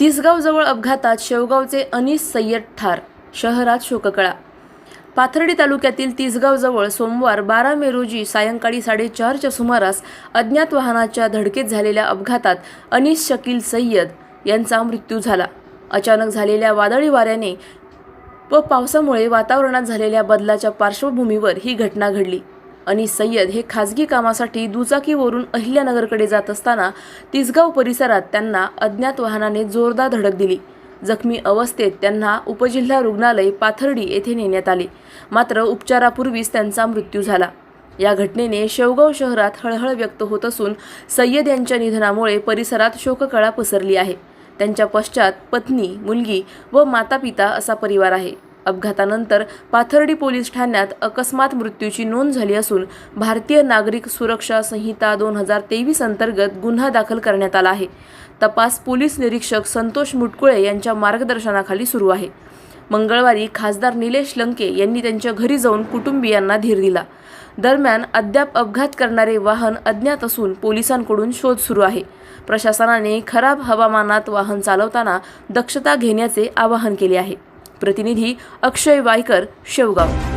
तिसगावजवळ अपघातात शेवगावचे अनीस सय्यद ठार शहरात शोककळा. पाथर्डी तालुक्यातील तिसगावजवळ सोमवार बारा मे रोजी सायंकाळी साडेचारच्या सुमारास अज्ञात वाहनाच्या धडकेत झालेल्या अपघातात अनीस शकील सय्यद यांचा मृत्यू झाला. अचानक झालेल्या वादळी वाऱ्याने व पावसामुळे वातावरणात झालेल्या बदलाच्या पार्श्वभूमीवर ही घटना घडली. आणि सय्यद हे खाजगी कामासाठी दुचाकीवरून अहिल्यानगरकडे जात असताना तिसगाव परिसरात त्यांना अज्ञात वाहनाने जोरदार धडक दिली. जखमी अवस्थेत त्यांना उपजिल्हा रुग्णालय पाथर्डी येथे नेण्यात आले. मात्र उपचारापूर्वीच त्यांचा मृत्यू झाला. या घटनेने शेवगाव शहरात हळहळ व्यक्त होत असून सय्यद यांच्या निधनामुळे परिसरात शोककळा पसरली आहे. त्यांच्या पश्चात पत्नी मुलगी व माता पिता असा परिवार आहे. अपघातानंतर पाथर्डी पोलीस ठाण्यात अकस्मात मृत्यूची नोंद झाली असून भारतीय नागरिक सुरक्षा संहिता दोन हजार तेवीस अंतर्गत गुन्हा दाखल करण्यात आला आहे. तपास पोलीस निरीक्षक संतोष मुटकुळे यांच्या मार्गदर्शनाखाली सुरू आहे. मंगळवारी खासदार निलेश लंके यांनी त्यांच्या घरी जाऊन कुटुंबियांना धीर दिला. दरम्यान अद्याप अपघात करणारे वाहन अज्ञात असून पोलिसांकडून शोध सुरू आहे. प्रशासनाने खराब हवामानात वाहन चालवताना दक्षता घेण्याचे आवाहन केले आहे. प्रतिनिधी अक्षय वायकर शेवगाव.